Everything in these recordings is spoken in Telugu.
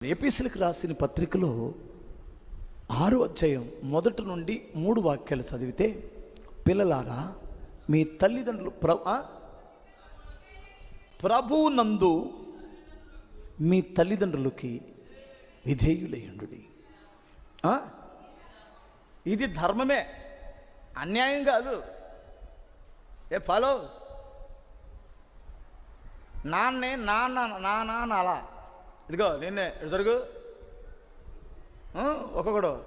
ఏపీసీలకు రాసిన పత్రికలో ఆరు అధ్యాయం మొదటి నుండి మూడు వాక్యాలు చదివితే పిల్లలారా మీ తల్లిదండ్రులు ప్ర ఆ? ప్రభువునందు మీ తల్లిదండ్రులకి విధేయులయ్యండు ఇది ధర్మమే అన్యాయం కాదు. ఏ ఫాలో? నాన్నే నాన్న నా నాన్న అలా ఇదిగో నిన్నే ఇటు జరుగు. ఒక్కొక్కడు.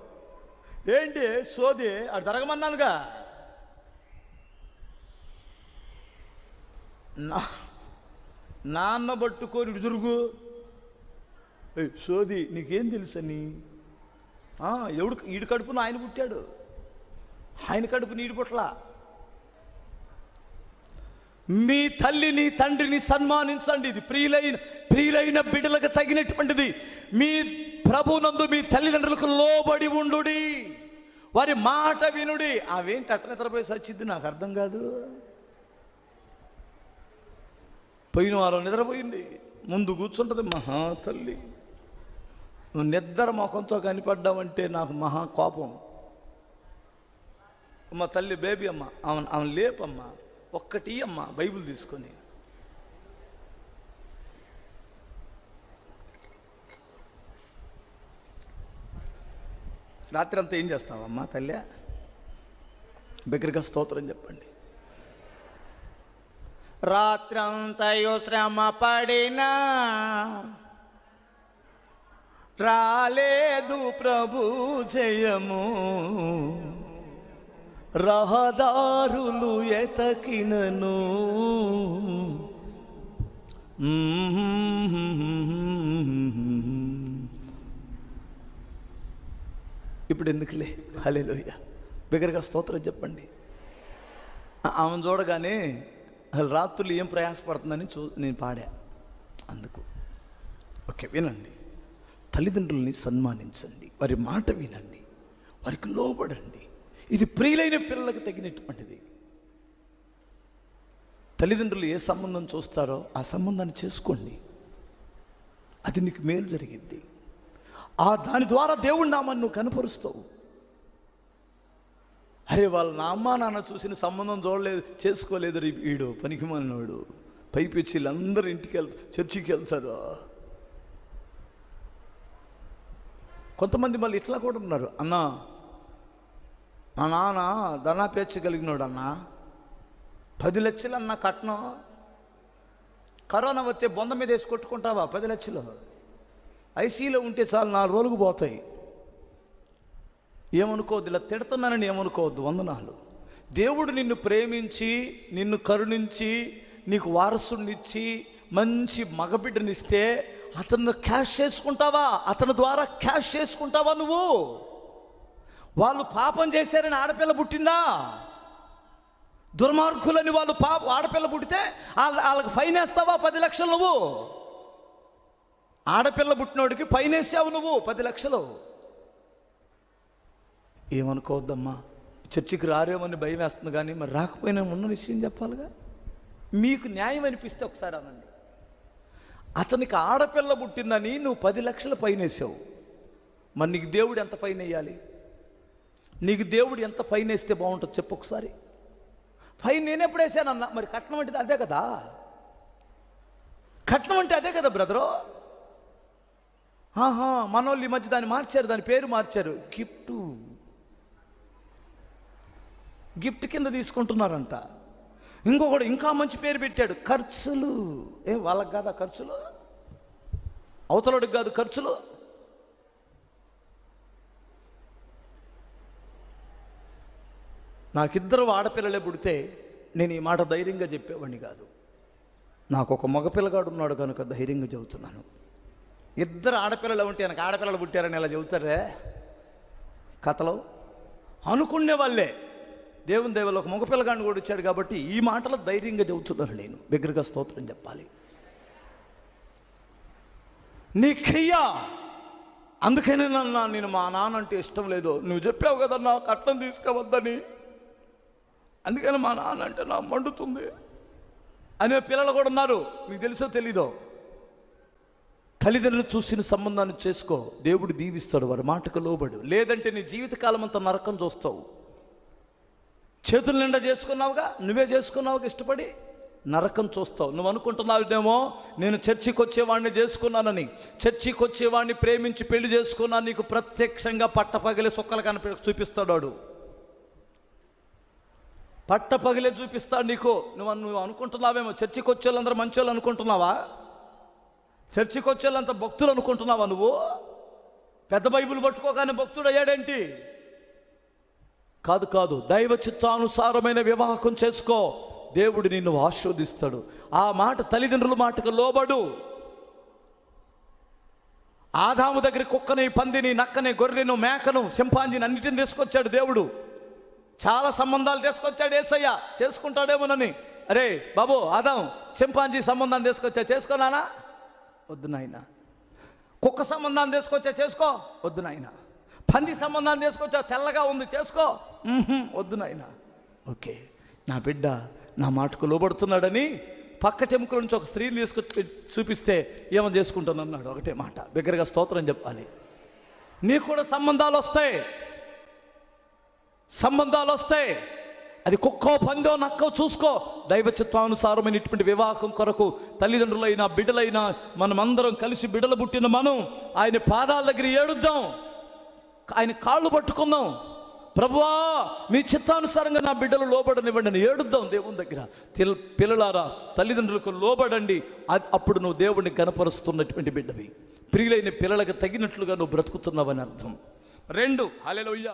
ఏంటి సోది? అది జరగమన్నానుగా. నా నాన్న పట్టుకొని ఇటు జరుగు. సోది నీకేం తెలుసని ఎవడు ఈడు కడుపున ఆయన పుట్టాడు. ఆయన కడుపు నీడు పుట్టలా మీ తల్లిని తండ్రిని సన్మానించండి. ఇది ప్రియులైన ప్రియులైన బిడ్డలకు తగినటువంటిది. మీ ప్రభునందు మీ తల్లిదండ్రులకు లోబడి ఉండుడి. వారి మాట వినుడి. అవేంటి అట్ట నిద్రపోయి సచ్చింది నాకు అర్థం కాదు. పోయిన వారం నిద్రపోయింది. ముందు కూర్చుంటుంది మహా తల్లి. నువ్వు నిద్ర ముఖంతో కనిపడ్డావంటే నాకు మహా కోపం. మా తల్లి బేబీ అమ్మ. ఆమె ఆమె లేపమ్మా. ఒక్కటి అమ్మ బైబిల్ తీసుకొని రాత్రి అంతా ఏం చేస్తావమ్మా తల్లి? బిగ్గరగా స్తోత్రం చెప్పండి. రాత్రంతయు శ్రమ పడినా రాలేదు ప్రభు జయము. రహదారులు ఎతకినను. ఇప్పుడు ఎందుకులే? హలేలోయ బిగరగా స్తోత్రం చెప్పండి. ఆమె ఆమెను చూడగానే రాత్రులు ఏం ప్రయాసపడుతుందని చూ నేను పాడా. అందుకు. ఓకే వినండి. తల్లిదండ్రుల్ని సన్మానించండి. వారి మాట వినండి. వారికి లోబడండి. ఇది ప్రియులైన పిల్లలకు తగినటువంటిది. తల్లిదండ్రులు ఏ సంబంధం చూస్తారో ఆ సంబంధాన్ని చేసుకోండి. అది నీకు మేలు జరిగింది ఆ దాని ద్వారా దేవుడి నామాన్ని నువ్వు కనపరుస్తావు. అరే వాళ్ళ నా అమ్మ నాన్న చూసిన సంబంధం చూడలేదు చేసుకోలేదు రీ వీడు పనికిమాలినోడు పైపిచ్చి వీళ్ళందరూ ఇంటికి వెళ్తారు చర్చికి వెళ్తారు. కొంతమంది మళ్ళీ ఇట్లా కూడా ఉన్నారు. అన్నా మా నాన్న ధనాపేక్ష కలిగినోడన్నా. పది లక్షలు అన్న కట్నం. కరోనా వస్తే బొంద మీద వేసి కొట్టుకుంటావా? పది లక్షలు. ఐసీలో ఉంటే చాలు నాలుగు రోజులకు పోతాయి. ఏమనుకోవద్దు ఇలా తిడుతున్నానని ఏమనుకోవద్దు. వందనాలు. దేవుడు నిన్ను ప్రేమించి నిన్ను కరుణించి నీకు వారసునిచ్చి మంచి మగబిడ్డనిస్తే అతను క్యాష్ చేసుకుంటావా? అతని ద్వారా క్యాష్ చేసుకుంటావా నువ్వు? వాళ్ళు పాపం చేశారని ఆడపిల్ల పుట్టిందా? దుర్మార్గులని వాళ్ళు పాప ఆడపిల్ల పుట్టితే వాళ్ళ వాళ్ళకి ఫైన్ వేస్తావా పది లక్షలు నువ్వు? ఆడపిల్ల పుట్టినోడికి ఫైన్ వేసావు నువ్వు పది లక్షలు. ఏమనుకోవద్దమ్మా చర్చికి రారేమని భయం వేస్తుంది కానీ మరి రాకపోయినా ఉన్న విషయం చెప్పాలిగా? మీకు న్యాయం అనిపిస్తే ఒకసారి అనండి. అతనికి ఆడపిల్ల పుట్టిందని నువ్వు పది లక్షల పైన వేసావు. మరి నీకు దేవుడు ఎంత పైన వేయాలి? నీకు దేవుడు ఎంత పైన వేస్తే బాగుంటుంది చెప్పు ఒకసారి. ఫైన్ నేను ఎప్పుడు వేసానన్నా? మరి కట్నం అంటే అదే కదా. కట్నం అంటే అదే కదా బ్రదరు. ఆహా మనోళ్ళు ఈ మధ్య దాన్ని మార్చారు దాని పేరు మార్చారు. గిఫ్ట్. గిఫ్ట్ కింద తీసుకుంటున్నారంట. ఇంకొకడు ఇంకా మంచి పేరు పెట్టాడు ఖర్చులు. ఏ వాళ్ళకి కాదా ఖర్చులు? అవతలడికి కాదు ఖర్చులు? నాకిద్దరు ఆడపిల్లలే పుడితే నేను ఈ మాట ధైర్యంగా చెప్పేవాడిని కాదు. నాకు ఒక మగపిల్లగాడు ఉన్నాడు కనుక ధైర్యంగా చెబుతున్నాను ఇద్దరు ఆడపిల్లలు ఉంటే నాకు ఆడపిల్లలు పుట్టారని ఇలా చెబుతారే కథలో అనుకునే వాళ్ళే. దేవుని దేవుళ్ళు ఒక మగపిల్లగాడిని కూడా వచ్చాడు కాబట్టి ఈ మాటలు ధైర్యంగా చెబుతున్నాను నేను. బిగ్గరగా స్తోత్రం చెప్పాలి. నీ క్రియ అందుకనే నన్ను నేను మా నాన్న అంటే ఇష్టం లేదు. నువ్వు చెప్పావు కదన్నా కట్నం తీసుకోవద్దని. అందుకని మా నాన్న అంటే నా మండుతుంది. అనే పిల్లలు కూడా ఉన్నారు. మీకు తెలుసో తెలీదో? తల్లిదండ్రులు చూసిన సంబంధాన్ని చేసుకో. దేవుడు దీవిస్తాడు వారి మాటకు లోబడు. లేదంటే నీ జీవితకాలం అంతా నరకం చూస్తావు. చేతుల నిండా చేసుకున్నావుగా నువ్వే చేసుకున్నావుగా ఇష్టపడి నరకం చూస్తావు. నువ్వు అనుకుంటున్నావునేమో నేను చర్చికి వచ్చేవాడిని చేసుకున్నానని. చర్చికి వచ్చేవాడిని ప్రేమించి పెళ్ళి చేసుకున్నాను నీకు ప్రత్యక్షంగా పట్టపగలే సుక్కలు కనిపి చూపిస్తాడు వాడు. పట్ట పగిలే చూపిస్తాడు నీకు. నువ్వు నువ్వు అనుకుంటున్నావేమో? చర్చికి వచ్చే వాళ్ళందరూ మంచి వాళ్ళు అనుకుంటున్నావా? చర్చికి వచ్చే వాళ్ళంత భక్తులు అనుకుంటున్నావా నువ్వు? పెద్ద బైబుల్ పట్టుకోగానే భక్తుడు అయ్యాడేంటి? కాదు కాదు. దైవ చిత్తానుసారమైన వివాహం చేసుకో. దేవుడు నిన్ను ఆశీర్వదిస్తాడు. ఆ మాట తల్లిదండ్రుల మాటకు లోబడు. ఆదాము దగ్గర కుక్కని పందిని నక్కని గొర్రెను మేకను సింపాంజిని అన్నిటిని తీసుకొచ్చాడు దేవుడు. చాలా సంబంధాలు తీసుకొచ్చాడు ఏసయ్య. చేసుకుంటాడేమోనని. అరే బాబు అదాం సింపాంజీ సంబంధాన్ని తీసుకొచ్చా? చేసుకోనానా వద్దు నాయన. కుక్క సంబంధాన్ని తీసుకొచ్చా? చేసుకో? వద్దు నాయన. పంది సంబంధాన్ని తీసుకొచ్చా? తెల్లగా ఉంది చేసుకో? వద్దు నాయన. ఓకే నా బిడ్డ నా మాటకు లోబడుతున్నాడని పక్క టెముకల నుంచి ఒక స్త్రీని తీసుకొచ్చి చూపిస్తే ఏమో చేసుకుంటానన్నాడు. ఒకటే మాట. బిగ్గరగా స్తోత్రం చెప్పాలి. నీకు కూడా సంబంధాలు వస్తాయి. సంబంధాలు వస్తాయి అది కుక్కో పందో నక్కో చూసుకో. దైవ చిత్తానుసారమైనటువంటి వివాహం కొరకు తల్లిదండ్రులైనా బిడ్డలైనా మనమందరం కలిసి బిడ్డలు పుట్టిన మనం ఆయన పాదాల దగ్గర ఏడుద్దాం. ఆయన కాళ్ళు పట్టుకుందాం. ప్రభువా మీ చిత్తానుసారంగా నా బిడ్డలు లోబడనివ్వండి అని ఏడుద్దాం దేవుని దగ్గర. తిల్ పిల్లలారా తల్లిదండ్రులకు లోబడండి. అది అప్పుడు నువ్వు దేవుడిని గనపరుస్తున్నటువంటి బిడ్డవి. ప్రియులైన పిల్లలకు తగినట్లుగా నువ్వు బ్రతుకుతున్నావని అర్థం. రెండు హల్లెలూయా.